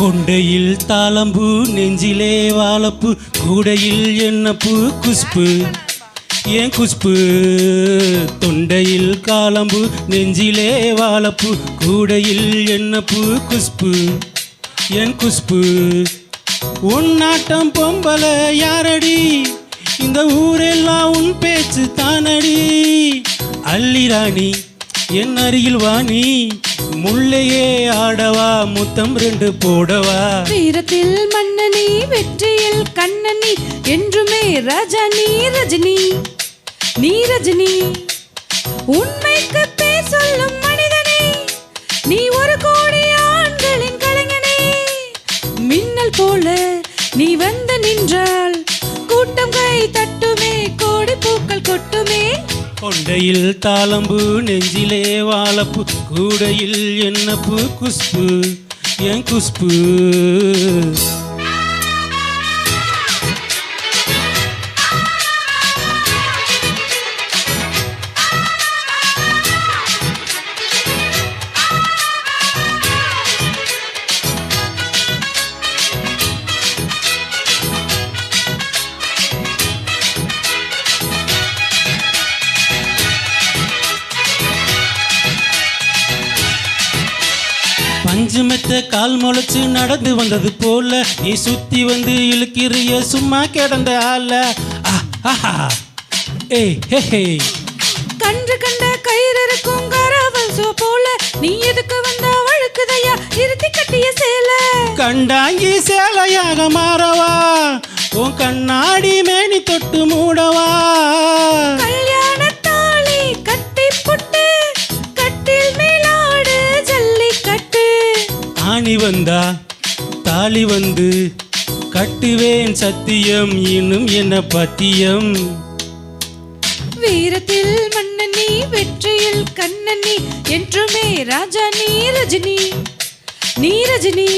கொண்டையில் தாளம்பு நெஞ்சிலே வாழப்பு கூடையில் என்ன பூ குஷ்பு. ஏன் குஷ்பு? தொண்டையில் காலம்பு நெஞ்சிலே வாழப்பு கூடையில் என்ன பூ குஷ்பு. என் குஷ்பு? உன்னாட்டம் பொம்பல யாரடி? இந்த ஊரெல்லாம் உன் பேச்சு தானடி? அள்ளிராணி என் அருகில் வாணி முள்ளையே ஆடவா முத்தம் ரெண்டு போடவா? வீரத்தில் மன்னனி வெற்றியில் கண்ணனி என்றுமே ராஜா நீ ரஜினி நீ ரஜினி உண்மைக்கு பேர் சொல்லும் மனிதனே நீ ஒரு கோடி ஆண்களின் கலைஞனே. மின்னல் போல நீ வந்து நின்றால் கூட்டம் கை தட்டுமே கோடி பூக்கள் கொட்டுமே. கொண்டையில் தாளம்பு நெஞ்சிலே வாழப்பு கூடையில் என்ன பூ குஷ்பு? என் குஸ்பு மெத்த கால் முளைச்சு நடந்து வந்தது போல. நீ சுத்தி வந்து இழுக்கிறிய சும்மா கிடந்த ஆள. ஏய் ஹே ஹே. கன்று கண்ட கயிறு இருக்கும் கராவல் சோ போல. நீ எதுக்கு வந்தா வழுக்குதையா? இருத்தி கட்டிய சேலை. கண்டாங்கி சேலையாக மாறவா. உன் கண்ணாடி மேனி தொட்டு மூடவா. தாலி வந்தா தாலி வந்து கட்டுவேன் சத்தியம் இன்னும் என்ன பத்தியம்? வீரத்தில் மன்னனி வெற்றியில் கண்ணனி என்றுமே ராஜா நீ ரஜினி நீ ரஜினி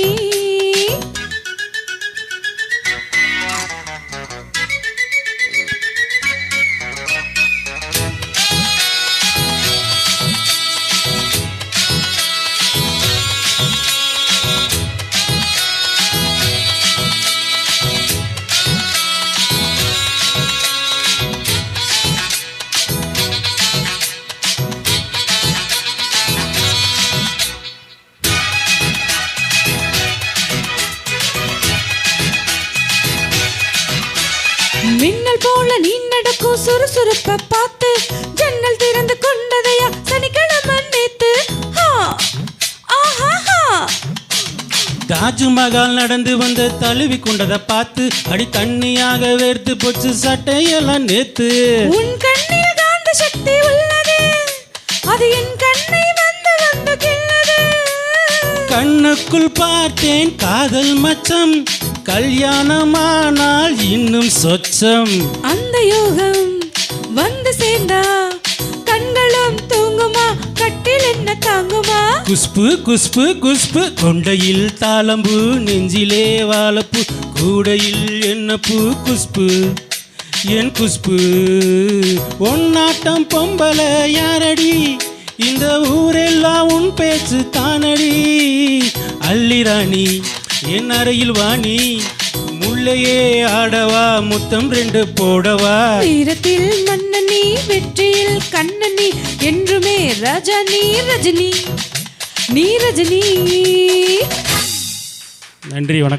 நடக்கும் சுறுசுறுப்ப பார்த்து ஜன்னல் திறந்து கொண்டதையா சனிக்கிழமை நேத்து? தாஜ்மஹால் நடந்து வந்து தழுவி கொண்டதை பார்த்து அடி தண்ணியாக வேர்த்து போச்சு சட்டையெல்லாம் நேத்து. உன் கண்ணில் காந்த சக்தி உள்ளது. அது என் கண்ணை வந்து வந்து கிள்ளது. கண்ணுக்குள் பார்த்தேன் காதல் மச்சம். கல்யாணமானால் இன்னும் சொச்சம். அந்த யோகம் வந்து சேர்ந்தா கண்களும் தூங்குமா கட்டில் என்ன தாங்குமா? குஷ்பு குஷ்பு குஷ்பு கொண்டையில் தாளம்பு நெஞ்சிலே வாழப்பூ கூடையில் என்ன பூ குஷ்பு? என் குஷ்பு ஒன்னாட்டம் பொம்பல யாரடி? இந்த ஊரெல்லாம் உன் பேச்சு தானடி? அள்ளிராணி என் அறையில் வாணி முள்ளையே ஆடவா முத்தம் ரெண்டு போடவா? வீரத்தில் மன்னனி வெற்றியில் கண்ணனி என்றுமே ராஜா நீ ரஜினி நீ ரஜினி. நன்றி வணக்கம்.